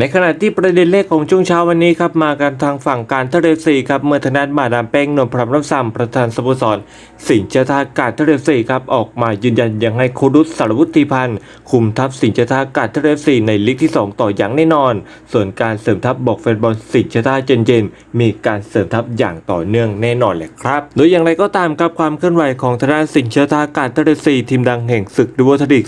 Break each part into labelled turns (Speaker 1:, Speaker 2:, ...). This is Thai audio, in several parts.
Speaker 1: ในขณะที่ประเด็นเลขของช่วงเช้าวันนี้ครับมากันทางฝั่งการทะเลสีครับเมื่อทางด้านมาดามแป้งนวลพรหมรับซ้ำประธานสโมสร สิงห์เจทาการทะเลสีครับออกมายืนยันยังให้โคดุสสารวุฒิพันธ์คุมทัพสิงห์เจทาการทะเลสีในลีกที่ 2 ต่ออย่างแน่นอน ส่วนการเสริมทัพบอกแฟนบอลสิงห์เจทาเจนเจนมีการเสริมทัพอย่างต่อเนื่องแน่นอนเลยครับ โดยอย่างไรก็ตามครับความเคลื่อนไหวของทางด้านสิงห์เจทาการทะเลสีทีมดังแห่งศึกดูวอทลีก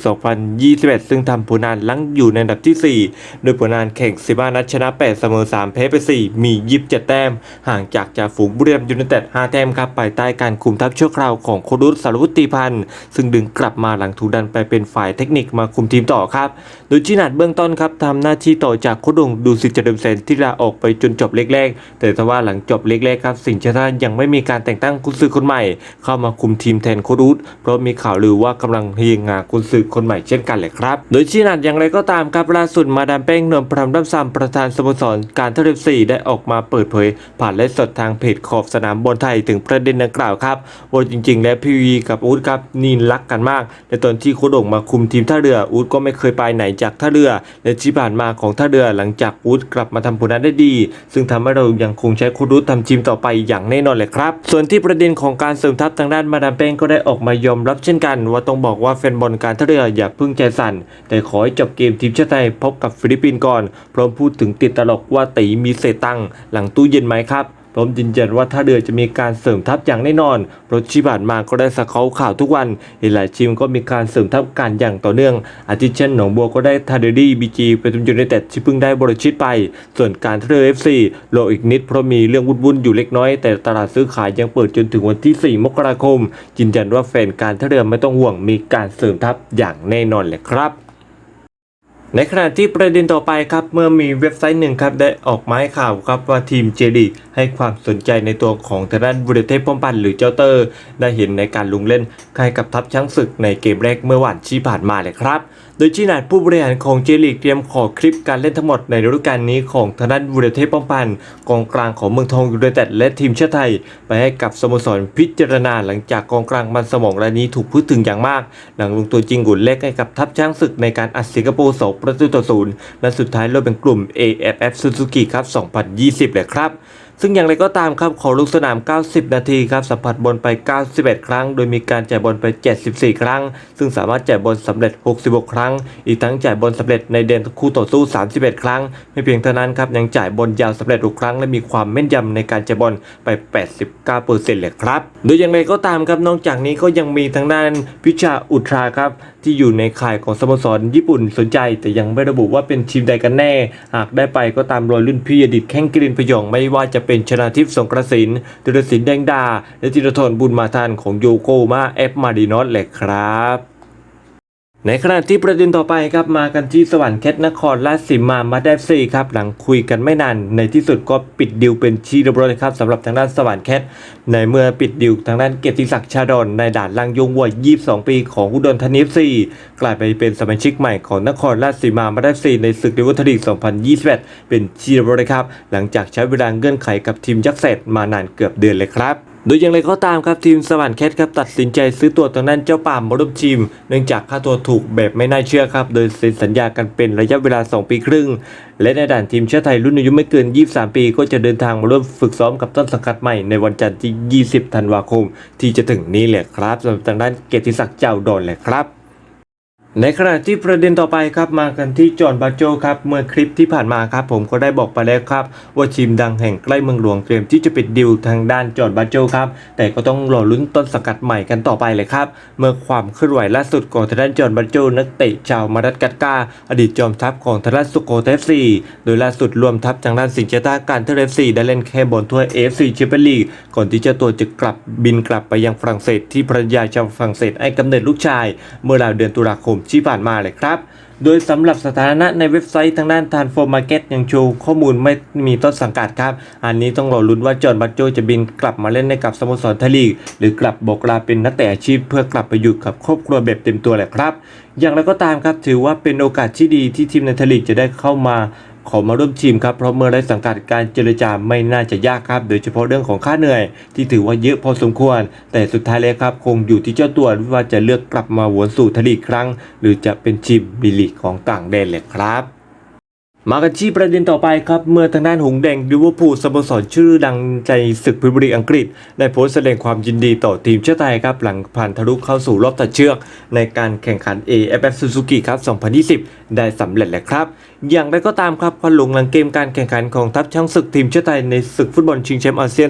Speaker 1: 2021 ซึ่งทำผลงานลังอยู่ในอันดับที่ 4 โดยผลงานแข่ง 15 นัดชนะ 8 เสมอ 3 แพ้ไป 4 มี 27 แต้ม ห่างจากจ่าฝูงบุรีรัมย์ยูไนเต็ด 5 แต้มครับภายใต้การคุมทัพชั่วคราวของโคดุสสารวุฒิพันธ์ ซึ่งดึงกลับมาหลังถูกดันไปเป็นฝ่ายเทคนิคมาคุมทีมต่อครับ โดยจีนัดเบื้องต้นครับทำหน้าที่ต่อจากโคดงดูสิทธิ์เจริญเซนที่ลาออกไปจนจบเล็กแรกๆแต่ทว่าหลังจบเล็กแรกครับสิงห์ชาติยังไม่มีการแต่งตั้งกุนซือคนใหม่ เข้ามาคุมทีมแทนโคดุสเพราะมีข่าวลือว่ากำลังเฮียงงานกุนซือคนใหม่เช่นกันเลยครับ โดยจีนัดอย่างไรก็ตามครับล่าสุดมาดามแป้งนวลพรหมรับซ้ำประธานสโมสรการทะเลสีได้ออกมาเปิดเผย ผ่านไลฟ์สดทางเพจขอบสนามบอลไทยถึงประเด็นดังกล่าวครับว่าจริง ๆ แล้วพี่วีกับอูดครับนี่รักกันมาก ในตอนที่โคดงมาคุมทีมท่าเรืออูดก็ไม่เคยไปไหนจากท่าเรือ และที่ผ่านมาของท่าเรือหลังจากอูดกลับมาทำผลงานได้ดี ซึ่งทำให้เรายังคงใช้โคดุสทำทีมต่อไปอย่างแน่นอนเลยครับ ส่วนที่ประเด็นของการเสริมทัพทางด้านมาดามเป้งก็ได้ออกมายอมรับเช่นกัน ว่าต้องบอกว่าแฟนบอลการท่าเรืออย่าพิ่งใจสั่น แต่ขอให้จบเกมทีมชาติไทยพบกับฟิลิปปินส์ก่อนพร้อมพูดถึงติดตลกว่าตีมีเศษตังหลังตู้เย็นไหมครับพร้อมยืนยันว่าท่าเรือจะมีการเสริมทัพอย่างแน่นอนเพราะที่ผ่านมาก็ได้สกเขาข่าวทุกวันเห็นหลายทีมก็มีการเสริมทัพการอย่างต่อเนื่อง อาทิเช่นหนองบัวก็ได้ทาเดอรี่บีจีไปทุนยูไนเต็ดที่เพิ่งได้บริชิตไป ส่วนการท่าเรือเอฟซีโลอีกนิดเพราะมีเรื่องวุ่นๆอยู่เล็กน้อย แต่ตลาดซื้อขายยังเปิดจนถึงวันที่ 4 มกราคมยืนยันว่าแฟนการท่าเรือไม่ต้องห่วงมีการเสริมทัพอย่างแน่นอนเลยครับ ในขณะที่ประเด็นต่อไปครับเมื่อมีเว็บไซต์หนึ่งครับได้ออกมาให้ข่าวครับว่าทีมเจลีให้ความสนใจในตัวของทางด้านบุรเทพป้อมปันหรือเจ้าเตอร์ ได้เห็นในการลงเล่นใครกับทัพช้างศึกในเกมแรกเมื่อวันที่ผ่านมาเลยครับ โดยจีนัดผู้บริหารของเจลีกเตรียมขอคลิปการเล่นทั้งหมดในฤดูกาลนี้ของทางด้านบุรีเทพป้อมปันกองกลางของเมืองทองยูไนเต็ดและทีมชาติไทย ไปให้กับสโมสรพิจารณาหลังจากกองกลางมันสมองรายนี้ถูกพูดถึงอย่างมาก หลังลงตัวจริงกุนเล็กให้กับทัพช้างศึกในการอัดสิงคโปร์สองประตูต่อศูนย์และสุดท้ายลดเป็นกลุ่ม AFF Suzuki ครับ 2020 เลยครับ ซึ่งอย่างไรก็ตามครับขอลงสนาม 90 นาทีครับสัมผัสบอลไป 91 ครั้ง โดยมีการจ่ายบอลไป 74 ครั้ง ซึ่งสามารถจ่ายบอลสำเร็จ 66 ครั้ง อีกทั้งจ่ายบอลสำเร็จในเดนคู่ต่อสู้ 31 ครั้ง ไม่เพียงเท่านั้นครับยังจ่ายบอลยาวสำเร็จ6ครั้ง และมีความแม่นยำในการจ่ายบอลไป 89%เลยครับ โดยอย่างไรก็ตามครับนอกจากนี้ก็ยังมีทางด้านพิชาอุทราครับที่อยู่ในข่ายของสโมสรญี่ปุ่นสนใจ แต่ยังไม่ระบุว่าเป็นทีมใดกันแน่ หากได้ไปก็ตามรอยรุ่นพี่อดีตแข้งกรินพยองไม่ว่าจะเป็นชนาทิพย์สงกระสินดุลศินแดงดา และธีรทนบุญมาทานของโยโกมาเอฟมาดินอสแหละครับ ในขณะที่ประเด็นต่อไปครับมากันที่สวรรค์แคทนครราชสีมามาได้ซีครับหลังคุยกันไม่นานในที่สุดก็ปิดดิวเป็นที่เรียบร้อยครับสำหรับทางด้านสวรรค์แคทในเมื่อปิดดิวทางด้านเกียรติศักดิ์ชาดอนในด่านลังยงวัย22 ปีของอุดรธานีซีกลายไปเป็นสมาชิกใหม่ของนครราชสีมามาได้ซีในศึกดิวทลีก2021 เป็นที่เรียบร้อยครับหลังจากใช้เวลาเงื่อนไขกับทีมยักษ์เซตมานานเกือบเดือนเลยครับ โดยอย่างไรก็ตามครับทีมสวรรค์แคทครับตัดสินใจซื้อตัวทางด้านเจ้าป่ามาร่วมทีม เนื่องจากค่าตัวถูกแบบไม่น่าเชื่อครับ โดยเซ็นสัญญากันเป็นระยะเวลา 2 ปีครึ่ง และในด่านทีมชาติไทยรุ่นอายุไม่เกิน 23 ปี ก็จะเดินทางมาร่วมฝึกซ้อมกับต้นสังกัดใหม่ในวันจันทร์ที่ 20 ธันวาคม ที่จะถึงนี้แหละครับสำหรับทางด้านเกียรติศักดิ์เจ้าดอนแหละครับ ในขณะที่ประเด็นต่อไปครับมากันที่จอห์นบาโจครับเมื่อคลิปที่ผ่านมาครับผมก็ได้บอกไปแล้วครับ ว่าทีมดังแห่งใกล้เมืองหลวงเตรียมที่จะปิดดิวทางด้านจอห์นบาโจครับแต่ก็ต้องรอลุ้นต้นสังกัดใหม่กันต่อไปเลยครับ เมื่อความเคลื่อนไหวล่าสุดของทางด้านจอห์นบาโจนักเตะชาวมาดัสกัสกาอดีตจอมทัพของทางด้านสุโขทัยเอฟซีโดยล่าสุดรวมทัพทางด้านสิงห์เจต้าการเทเลฟซีได้เล่นแค่บอลถ้วยเอฟซีแชมเปี้ยนลีกก่อนที่เจ้าตัวจะกลับบินกลับไปยังฝรั่งเศสที่ภรรยาชาวฝรั่งเศสให้กำเนิดลูกชาย เมื่อราวเดือนตุลาคมที่ผ่านมาเลยครับ โดยสำหรับสถานะในเว็บไซต์ทางด้าน Transfer Market ยังโชว์ข้อมูลไม่มีต้นสังกัดครับ อันนี้ต้องรอลุ้นว่าจอร์นบัตโจจะบินกลับมาเล่นในกับสโมสรไทยลีก หรือกลับบอกลาเป็นนักเตะอาชีพเพื่อกลับไปอยู่กับครอบครัวแบบเต็มตัวแหละครับ อย่างไรก็ตามครับถือว่าเป็นโอกาสที่ดีที่ทีมในไทยลีกจะได้เข้ามา ขอมาร่วมทีมครับเพราะเมื่อได้สังกัดการเจรจาไม่น่าจะยากครับ โดยเฉพาะเรื่องของค่าเหนื่อย ที่ถือว่าเยอะพอสมควร แต่สุดท้ายแล้วครับ คงอยู่ที่เจ้าตัวว่าจะเลือกกลับมาวนสู่ไทยลีกครั้ง หรือจะเป็นทีมบิลีกของต่างแดนเลยครับ มากันที่ประเด็นต่อไปครับ เมื่อทางด้านหงแดงลิเวอร์พูลสโมสรชื่อดังใจศึกพรีเมียร์ลีกอังกฤษ ได้โพสต์แสดงความยินดีต่อทีมชาติไทยครับ หลังผ่านทะลุเข้าสู่รอบตัดเชือก ในการแข่งขัน AFF Suzuki ครับ 2020 ได้สำเร็จแล้วครับ อย่างไรก็ตามครับควันหลงหลังเกมการแข่งขันของทัพช้างศึกทีมชาติไทยในศึกฟุตบอลชิงแชมป์อาเซียน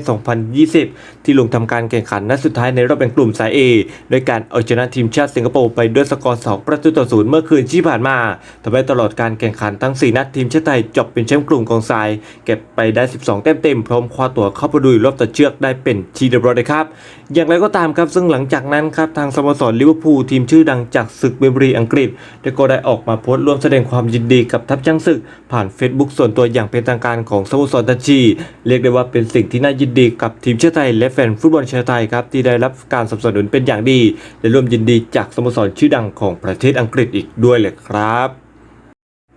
Speaker 1: 2020 ที่ลงทำการแข่งขันนัดสุดท้ายในรอบแบ่งกลุ่มสาย A ด้วยการเอาชนะทีมชาติสิงคโปร์ไปด้วยสกอร์ 2 ประตูต่อศูนย์เมื่อคืนที่ผ่านมาทำให้ตลอดการแข่งขันทั้ง 4 นัดทีมชาติไทยจบเป็นแชมป์กลุ่มของสาย เก็บไปได้ 12 แต้มเต็มพร้อมคว้าตั๋วเข้าไปดูรอบตัดเชือกได้เป็นทีเดียบอยเลยครับ อย่างไรก็ตามครับซึ่งหลังจากนั้นครับทางสโมสรลิเวอร์พูลทีมชื่อดังจากศึกเบมบรีอังกฤษได้ก็ได้ออกมาโพสต์ร่วมแสดงความยินดีกับทัพช้างศึก ผ่าน Facebook ส่วนตัวอย่างเป็นทางการของสโมสรทัชชีเรียกได้ว่าเป็นสิ่งที่น่ายินดีกับทีมชาติไทยและแฟนฟุตบอลชาวไทยครับที่ได้รับการสนับสนุนเป็นอย่างดี และร่วมยินดีจากสโมสรชื่อดังของประเทศอังกฤษอีกด้วยเลยครับ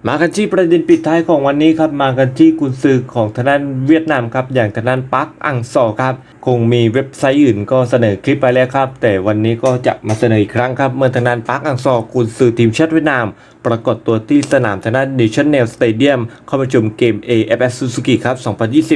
Speaker 1: มากันที่ประเด็นปิดท้ายของวันนี้ครับมากันที่กุนซือของทางด้านเวียดนามครับอย่างทางด้านปักอังซอครับคงมีเว็บไซต์อื่นก็เสนอคลิปไปแล้วครับ แต่วันนี้ก็จะมาเสนออีกครั้งครับ เมื่อทางด้านปักอังซอกุนซือทีมชาติเวียดนาม ปรากฏตัวที่สนามทางด้าน National Stadium เข้ามาชมเกม AFS Suzuki ครับ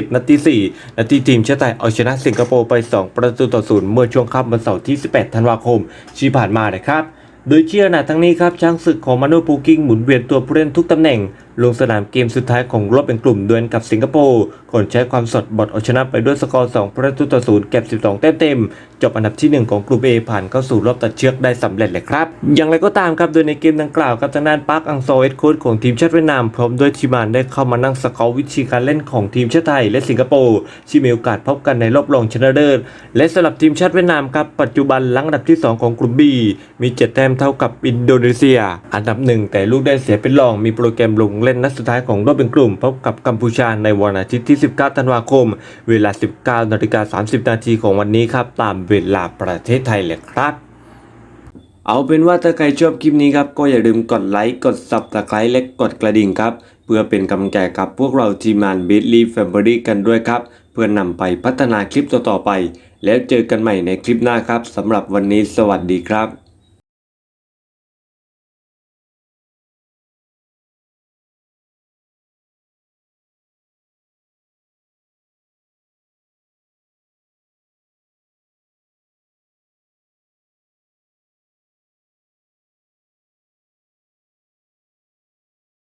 Speaker 1: 2020 นัดที่ 4 นัดที่ทีมชาติไทยเอาชนะสิงคโปร์ไป 2 ประตูต่อศูนย์เมื่อช่วงค่ำวันเสาร์ที่ 18 ธันวาคมที่ผ่านมานะครับ โดยเชื่อหนาทั้งนี้ครับช้างศึกของมาโนปูกิ้งหมุนเวียนตัวผู้เล่นทุกตำแหน่ง ลงสนามเกมสุดท้ายของรอบเป็นกลุ่มดวลกับสิงคโปร์ก่อนใช้ความสดบอดเอาชนะไปด้วยสกอร์ 2 ประตูต่อศูนย์เก็บ 12 แต้มเต็ม จบอันดับที่ 1 ของกลุ่ม A ผ่านเข้าสู่รอบตัดเชือกได้สำเร็จเลยครับ อย่างไรก็ตามครับ โดยในเกมดังกล่าวครับทางด้านปาร์คอังโซเอสโค้ชของทีมชาติเวียดนาม พร้อมด้วยทีมานได้เข้ามานั่งสเกาวิธีการเล่นของทีมชาติไทย และสิงคโปร์ที่มีโอกาสพบกันในรอบรองชนะเลิศและสำหรับทีมชาติเวียดนามครับปัจจุบันลังอันดับที่ 2 ของกลุ่ม B มี7แต้มเท่ากับอินโดนีเซีย อันดับหนึ่งแต่ลูกได้เสียเป็นรองมีโปรแกรมลงเล่นนัดสุดท้ายของรอบเป็นกลุ่มพบกับกัมพูชาในวันอาทิตย์ที่ 19 ธันวาคม เวลา 19นาฬิกา30 นาทีของวันนี้ครับ ตามเวลาประเทศไทยเลยครับ เอาเป็นว่าถ้าใครชอบคลิปนี้ครับ ก็อย่าลืมกดไลค์กด subscribe และกดกระดิ่งครับ เพื่อเป็นกำลังใจกับพวกเราทีมงาน b i t l y Family กันด้วยครับ เพื่อนำไปพัฒนาคลิปต่อๆไป แล้วเจอกันใหม่ในคลิปหน้าครับสำหรับวันนี้สวัสดีครับ